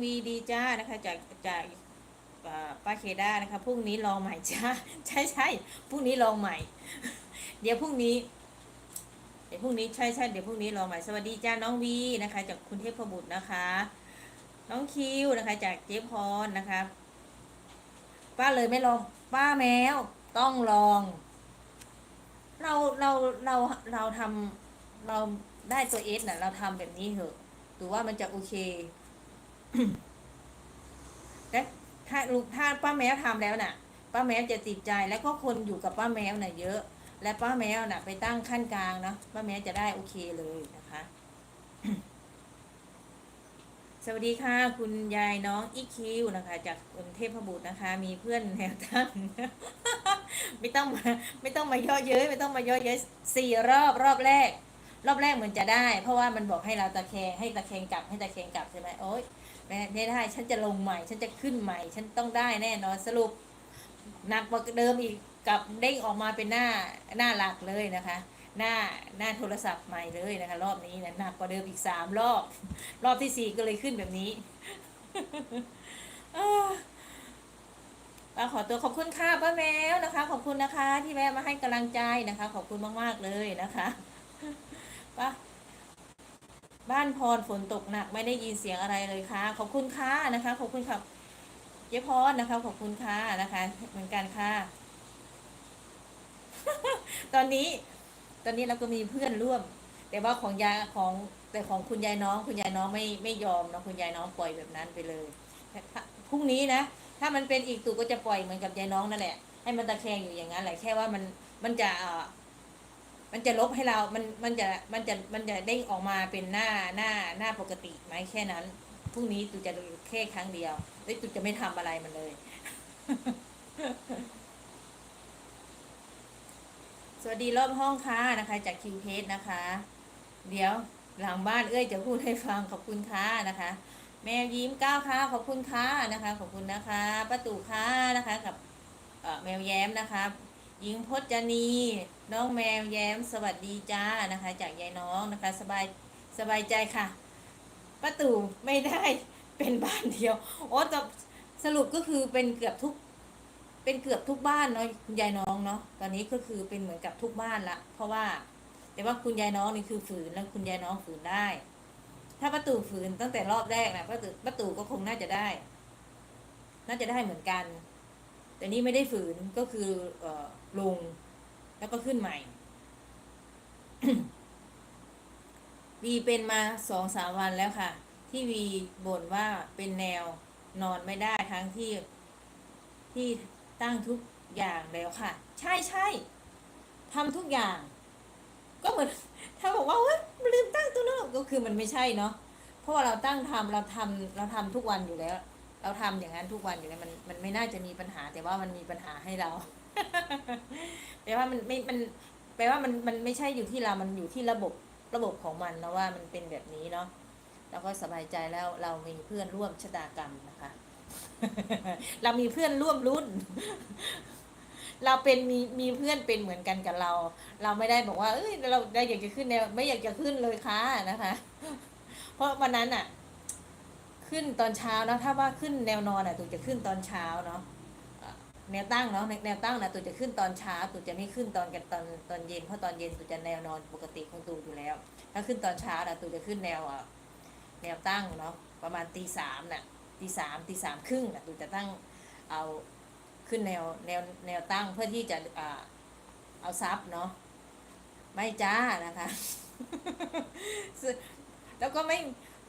วีดีจ้านะคะจากจากป้าเคด้านะคะพรุ่งนี้ลองใหม่จ้าใช่ใช่พรุ่งนี้ลองใหม่ เดี๋ยวพรุ่งนี้ เดี๋ยวพรุ่งนี้ใช่ใช่เดี๋ยวพรุ่งนี้ลองใหม่สวัสดีจ้าน้องวีนะคะ จากคุณเทพบุตรนะคะ น้องคิวนะคะ จากเจ๊พรนะคะ ป้าเลยไม่ลองป้าแมวต้องลอง เราเราเราเราทำเราได้ตัวเอสน่ะเราทำแบบนี้เถอะถือว่ามันจะโอเค แต่ถ้าลูกถ้าป้าแมวทำแล้วน่ะ ป้าแมวจะติดใจแล้วก็คนอยู่กับป้าแมวน่ะเยอะ และป้าแมวน่ะ ไปตั้งขั้นกลางเนาะป้าแมวจะได้โอเคเลยนะคะ สวัสดีค่ะ คุณยายน้องอีคิวนะคะ จากกรุงเทพบุตรนะคะ มีเพื่อนแนวตั้งไม่ต้องมาไม่ต้องมาย่อเย้ยไม่ต้องมาย่อเย้ยสี่รอบรอบแรก รอบแรกเหมือนจะได้ เพราะว่ามันบอกให้เราตะแคงให้ตะแคงกลับให้ตะแคงกลับใช่ไหมโอ๊ย ไม่ไม่ได้ ฉันจะลงใหม่ ฉันจะขึ้นใหม่ ฉันต้องได้แน่นอนสรุปหนักกว่าเดิมอีกกับเด้งออกมาเป็นหน้าหน้าหลักเลยนะคะ หน้าหน้าโทรศัพท์ใหม่เลยนะคะ รอบนี้นะหนักกว่าเดิมอีกสามรอบ รอบที่สี่ก็เลยขึ้นแบบนี้อ้าวป้าขอตัวขอบคุณค่ะป้าแมวนะคะ ขอบคุณนะคะ ที่แวะมาให้กำลังใจนะคะ ขอบคุณมากๆเลยนะคะป้า บ้านพรฝนตกหนักไม่ได้ยินเสียงอะไรเลยค่ะ ขอบคุณค่ะนะคะ ขอบคุณค่ะเจ๊พรนะคะ ขอบคุณค่ะนะคะ เหมือนกันค่ะ ตอนนี้ ตอนนี้เราก็มีเพื่อนร่วม แต่ว่าของยายของแต่ของคุณยายน้อง คุณยายน้องไม่ไม่ยอมเนาะคุณยายน้องปล่อยแบบนั้นไปเลยพรุ่งนี้นะถ้ามันเป็นอีกตู่ก็จะปล่อยเหมือนกับยายน้องนั่นแหละให้มันตะแคงอยู่อย่างนั้นแหละแค่ว่ามันมันจะ มันจะลบให้เรา มัน มันจะ มันจะ มันจะเด้งออกมาเป็นหน้า หน้า หน้าปกติไหมแค่นั้น พรุ่งนี้ตูจะดูแค่ครั้งเดียว แล้วตูจะไม่ทำอะไรมันเลย สวัสดีรอบห้องค่ะนะคะ จากคิวเพสนะคะ เดี๋ยวหลังบ้านเอ้ยจะพูดให้ฟังขอบคุณค่ะนะคะ แมวยิ้มก้าวค่ะขอบคุณค่ะนะคะ ขอบคุณนะคะป้าตู่ค่ะนะคะ กับแมวแย้มนะคะ หญิงพจนี น้องแมวแย้มสวัสดีจ้านะคะ จากยายน้องนะคะ สบายสบายใจค่ะป้าตู่ไม่ได้เป็นบ้านเดียวโอ้แต่สรุปก็คือเป็นเกือบทุก เป็นเกือบทุกบ้านเนาะคุณยายน้องเนาะตอนนี้ก็คือเป็นเหมือนกับทุกบ้านละ เพราะว่า แต่ว่าคุณยายน้องนี่คือฝืนแล้วคุณยายน้องฝืนได้ ถ้าประตูฝืนตั้งแต่รอบแรกนะประตูประตูก็คงน่าจะได้ น่าจะได้เหมือนกัน แต่นี่ไม่ได้ฝืนก็คือเออลงแล้วก็ขึ้นใหม่วีเป็นมาสองสามวันแล้วค่ะ ที่วีบ่นว่าเป็นแนวนอนไม่ได้ทั้งที่ที่ตั้งทุกอย่างแล้วค่ะ ใช่ใช่ทำทุกอย่าง ก็เหมือนถ้าบอกว่าเฮ้ยลืมตั้งตัวนั้นก็คือมันไม่ใช่เนาะเพราะว่าเราตั้งทำเราทำเราทำทุกวันอยู่แล้ว เราทำอย่างนั้นทุกวันอยู่แล้วมันมันไม่น่าจะมีปัญหา แต่ว่ามันมีปัญหาให้เราแปลว่ามันไม่มันแปลว่ามันมันไม่ใช่อยู่ที่เรา มันอยู่ที่ระบบระบบของมันนะว่ามันเป็นแบบนี้เนาะเราก็สบายใจแล้วเรามีเพื่อนร่วมชะตากรรมนะคะ เรามีเพื่อนร่วมรุ่น เราเป็นมีมีเพื่อนเป็นเหมือนกันกับเรา เราไม่ได้บอกว่า เอ้ยเราได้อยากจะขึ้นแนวไม่อยากจะขึ้นเลยค่ะนะคะ เพราะวันนั้นอะ ขึ้นตอนเช้านะถ้าว่าขึ้นแนวนอนอะตูจะขึ้นตอนเช้าเนาะแนวตั้งเนาะแนวตั้งนะตูจะขึ้นตอนเช้าตูจะไม่ขึ้นตอนกันตอนตอนเย็นเพราะตอนเย็นตูจะแนวนอนปกติของตูอยู่แล้ว ถ้าขึ้นตอนเช้านะตูจะขึ้นแนวอะแนวตั้งเนาะประมาณตีสามน่ะตีสามตีสามครึ่งน่ะตูจะตั้งเอาขึ้นแนวแนวแนวตั้งเพื่อที่จะอ่าเอาซับเนาะไม่จ้านะคะแล้วก็ไม่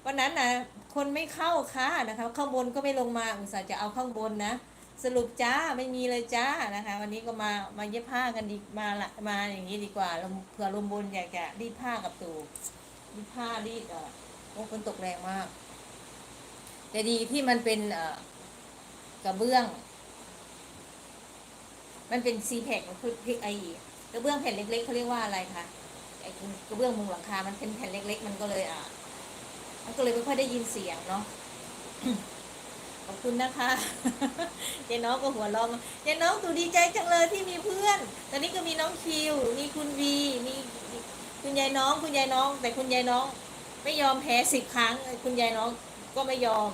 วันนั้นนะคนไม่เข้าค่ะนะคะ ข้างบนก็ไม่ลงมาอุตส่าห์จะเอาข้างบนนะ สรุปจ้าไม่มีเลยจ้านะคะ วันนี้ก็มามาเย็บผ้ากันดีมาละมาอย่างนี้ดีกว่าเผื่อลมบนอยากจะรีดผ้ากับตูรีดผ้ารีดเอ่อโอ้ฝนตกแรงมาก แต่ดีที่มันเป็นเอ่อกระเบื้อง มันเป็นซีแพคคือไอกระเบื้องแผ่นเล็กๆเขาเรียกว่าอะไรคะไอกระเบื้องมุงหลังคา มันเป็นแผ่นเล็ก ๆ มันก็เลยอะ มันก็เลยไม่ค่อยได้ยินเสียงเนาะขอบคุณนะคะยายน้องก็หัวเราะยายน้องตูดีใจจังเลยที่มีเพื่อน ตอนนี้ก็มีน้องคิว มีคุณวี มีมีคุณยายน้อง คุณยายน้อง แต่คุณยายน้อง ไม่ยอมแพ้สิบครั้ง คุณยายน้องก็ไม่ยอม